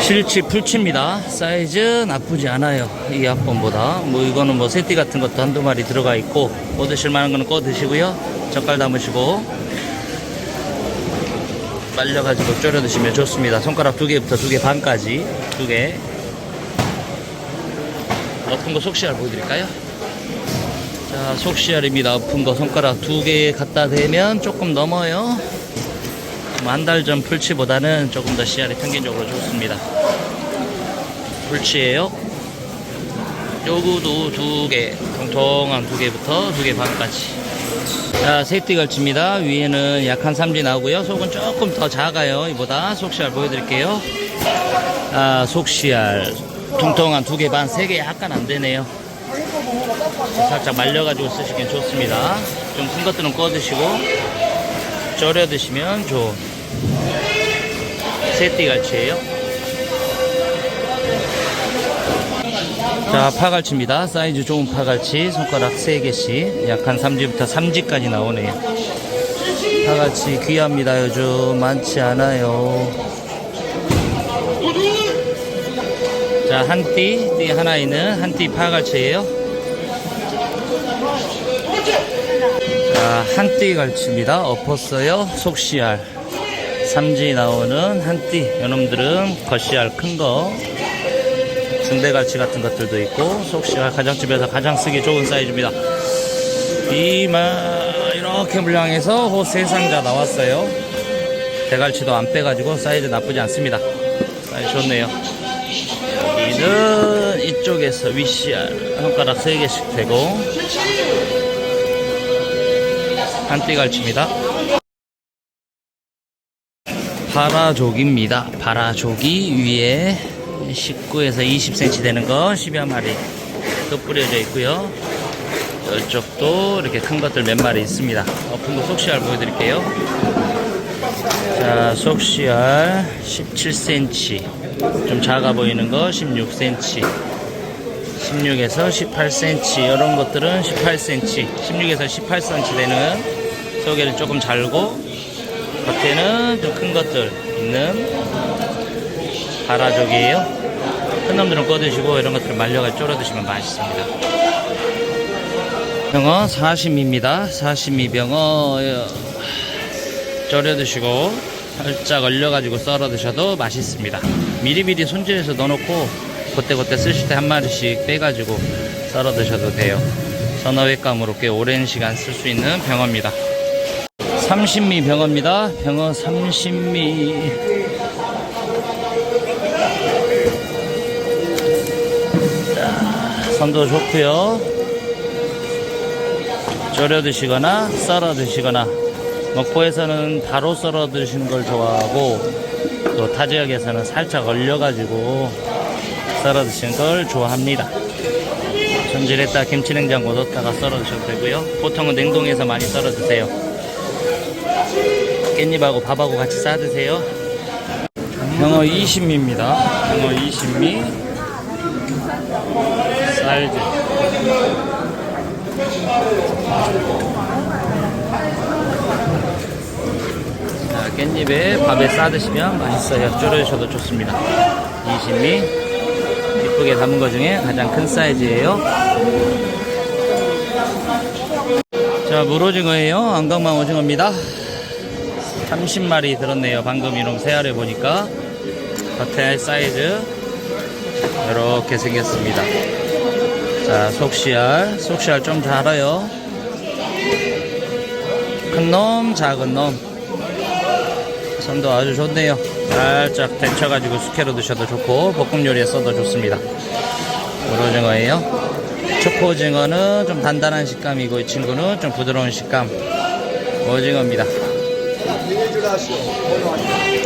실치 풀치입니다. 사이즈 나쁘지 않아요. 이 앞번보다. 뭐 이거는 뭐 새띠 같은 것도 한두 마리 들어가 있고 꺼 드실 만한 거는 꺼 드시고요. 젓갈 담으시고 말려가지고 졸여 드시면 좋습니다. 손가락 두 개부터 두 개 반까지 두 개. 엎은 거 속시알 보여드릴까요? 자, 속시알입니다. 엎은 거 손가락 두 개 갖다 대면 조금 넘어요. 한 달 전 풀치보다는 조금 더 씨알이 평균적으로 좋습니다. 풀치예요. 요구도 두 개, 통통한 두 개부터 두 개 반까지. 자, 새띠 걸치입니다. 위에는 약한 삼지 나오고요. 속은 조금 더 작아요. 이보다 속씨알 보여드릴게요. 아, 속씨알. 통통한 두 개 반, 세 개 약간 안 되네요. 살짝 말려가지고 쓰시기엔 좋습니다. 좀 큰 것들은 꺼 드시고, 졸여 드시면 좋은 새띠 갈치예요. 자, 파갈치입니다. 사이즈 좋은 파갈치. 손가락 3개씩. 약 한 3지부터 3지까지 나오네요. 파갈치 귀합니다. 요즘 많지 않아요. 자, 한 띠, 띠 하나 있는 한 띠 파갈치예요. 자, 한 띠 갈치입니다. 엎었어요. 속씨알. 삼지 나오는 한 띠. 요놈들은 겉씨알 큰 거. 중대갈치 같은 것들도 있고 속시가 가정집에서 가장 쓰기 좋은 사이즈입니다. 이마 이렇게 물량해서 호세 상자 나왔어요. 대갈치도 안 빼가지고 사이즈 나쁘지 않습니다. 사이즈 좋네요. 여기는 이쪽에서 위시알 손가락 3개씩 되고 한띠갈치입니다. 파라족입니다. 파라족이 위에 19에서 20cm 되는 거 10여 마리 또 뿌려져 있고요. 이쪽도 이렇게 큰 것들 몇 마리 있습니다. 엎은 거 속시알 보여드릴게요. 자, 속시알 17cm. 좀 작아 보이는 거 16cm. 16에서 18cm. 이런 것들은 18cm. 16에서 18cm 되는 속에를 조금 잘고 겉에는 좀 큰 것들 있는 바라족이에요. 큰 놈들은 꺼드시고 이런 것들은 말려가 졸여 드시면 맛있습니다. 병어 사시미입니다. 사시미 병어 어, 졸여 드시고 살짝 얼려가지고 썰어 드셔도 맛있습니다. 미리미리 손질해서 넣어놓고 그때그때 쓰실 때 한 마리씩 빼가지고 썰어 드셔도 돼요. 선어횟감으로 꽤 오랜 시간 쓸 수 있는 병어입니다. 삼신미 병어입니다. 병어 삼신미. 선도 좋고요. 졸여 드시거나 썰어 드시거나 먹고에서는 바로 썰어 드시는 걸 좋아하고 또 타 지역에서는 살짝 얼려가지고 썰어 드시는 걸 좋아합니다. 손질했다 김치 냉장고 넣었다가 썰어 드셔도 되고요. 보통은 냉동해서 많이 썰어 드세요. 깻잎하고 밥하고 같이 싸 드세요. 병어 20미입니다. 병어 20미. 사이즈. 자, 깻잎에 밥에 싸 드시면 맛있어요. 졸여주셔도 좋습니다. 20미. 이쁘게 담은 것 중에 가장 큰 사이즈예요. 자, 물오징어예요. 안강망 오징어입니다. 30마리 들었네요. 방금 이놈 세알해 보니까. 겉에 사이즈. 이렇게 생겼습니다. 자, 속시알. 속시알 좀 자라요. 큰 놈, 작은 놈. 선도 아주 좋네요. 살짝 데쳐가지고 숙회로 드셔도 좋고, 볶음 요리에 써도 좋습니다. 오로징어예요. 초코오징어는 좀 단단한 식감이고, 이 친구는 좀 부드러운 식감. 오징어입니다. 미니 주라시오.